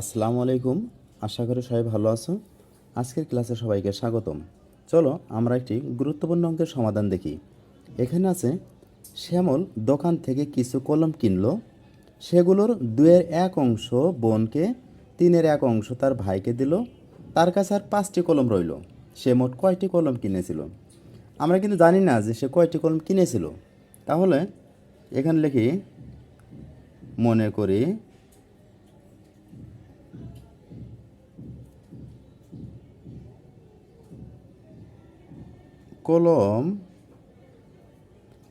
আসসালামু আলাইকুম। আশা করি সবাই ভালো আছো। আজকের ক্লাসে সবাইকে স্বাগতম। চলো আমরা একটি গুরুত্বপূর্ণ অঙ্কের সমাধান দেখি। এখানে আছে, শ্যামল দোকান থেকে কিছু কলম কিনলো। সেগুলোর দুয়ের এক অংশ বোনকে, তিনের এক অংশ তার ভাইকে দিল। তার কাছে আর পাঁচটি কলম রইল। সে মোট কয়টি কলম কিনেছিল? আমরা কিন্তু জানি না যে সে কয়টি কলম কিনেছিল। তাহলে এখানে লিখি, মনে করি কলম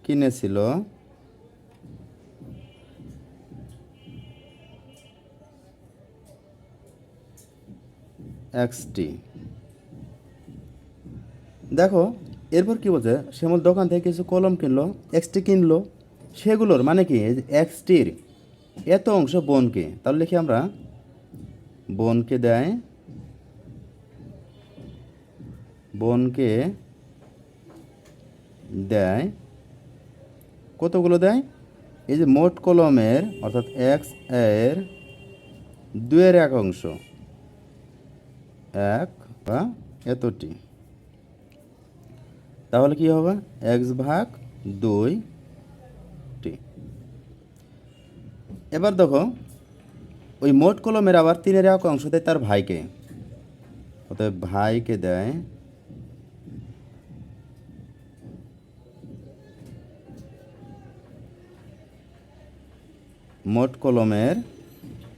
কিনেছিল। এক্সটি। দেখো, এরপর কি বলছে? শ্যামল দোকান থেকে কিছু কলম কিনলো, এক্সটি কিনলো। সেগুলোর মানে কি? এক্সটির এত অংশ বোনকে। তাহলে লিখি আমরা, বোনকে দেয়, বোনকে দেয়, কতগুলো দেয়? এই যে মোট কলমের, অর্থাৎ এক্সের দুয়ের এক অংশ, এক বা এতটি। তাহলে কি হবে? এক্স ভাগ দুই টি এবার দেখো, ওই মোট কলমের আবার তিনের এক অংশ দেয় তার ভাইকে, অতএব ভাইকে দেয় মোট কলমের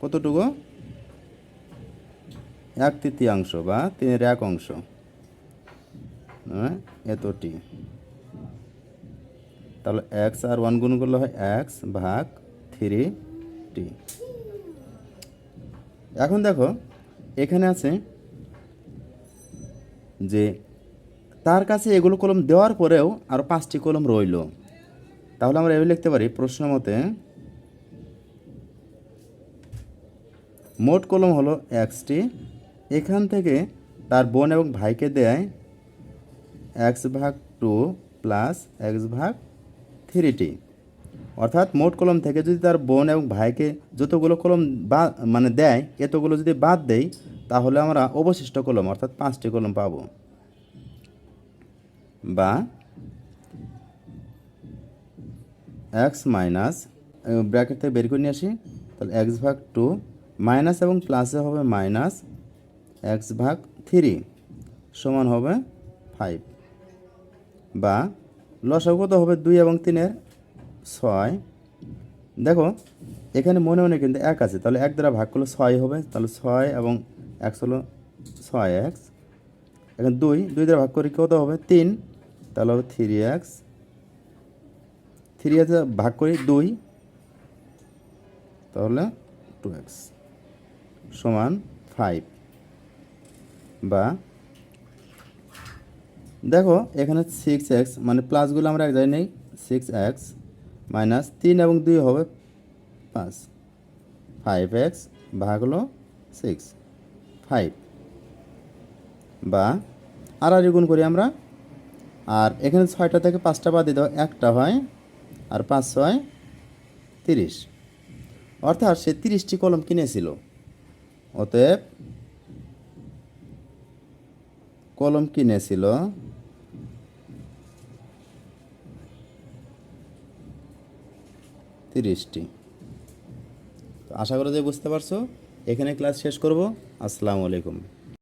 কতটুকু? এক তৃতীয়াংশ বা তিনের এক অংশ। হ্যাঁ, এতটি। তাহলে এক্স আর ওয়ান গুণ করলে হয় এক্স ভাগ থ্রি টি। এখন দেখো এখানে আছে যে তার কাছে এগুলো কলম দেওয়ার পরেও আরও পাঁচটি কলম রইল। তাহলে আমরা এভাবে লিখতে পারি প্রশ্ন মতে মোট কলম হলো এক্সটি। এখান থেকে তার বোন এবং ভাইকে দেয় এক্স ভাগ টু প্লাস এক্স ভাগ থ্রিটি। অর্থাৎ মোট কলম থেকে যদি তার বোন এবং ভাইকে যতগুলো কলম বা মানে দেয়, এতগুলো যদি বাদ দেই, তাহলে আমরা অবশিষ্ট কলম, অর্থাৎ পাঁচটি কলম পাবো। বা এক্স মাইনাস ব্র্যাকেট থেকে বের করে নিয়ে আসি। তাহলে এক্স ভাগ টু মাইনাস এবং প্লাসে হবে মাইনাস এক্স ভাগ থ্রি সমান হবে ফাইভ বা লসাগু কত হবে দুই এবং তিনের ছয়। দেখো, এখানে মনে মনে কিন্তু এক আছে, তাহলে এক দ্বারা ভাগ করলে ছয় হবে, তাহলে ছয় এবং এক্স হলো ছয় এক্স এখানে দুই দুই দ্বারা ভাগ করি কত হবে? তিন, তাহলে হবে থ্রি এক্স থ্রি এক্স ভাগ করি দুই, তাহলে টু এক্স সমান ফাইভ বা দেখো এখানে সিক্স এক্স মানে প্লাসগুলো আমরা এক জায়গায় নেই সিক্স এক্স মাইনাস তিন এবং দুই হবে পাঁচ। ফাইভ এক্স ভাগ হলো সিক্স ফাইভ বা আর আর গুণ করি আমরা। আর এখানে ছয়টা থেকে পাঁচটা বাদ দাও, একটা হয় আর পাঁচ ছয় তিরিশ। অর্থাৎ সে তিরিশটি কলম কিনেছিল। অতএব কলম কিনেছিল তিরিশটি। আশা করা যায় বুঝতে পারছ। এখানে ক্লাস শেষ করব। আসসালামু আলাইকুম।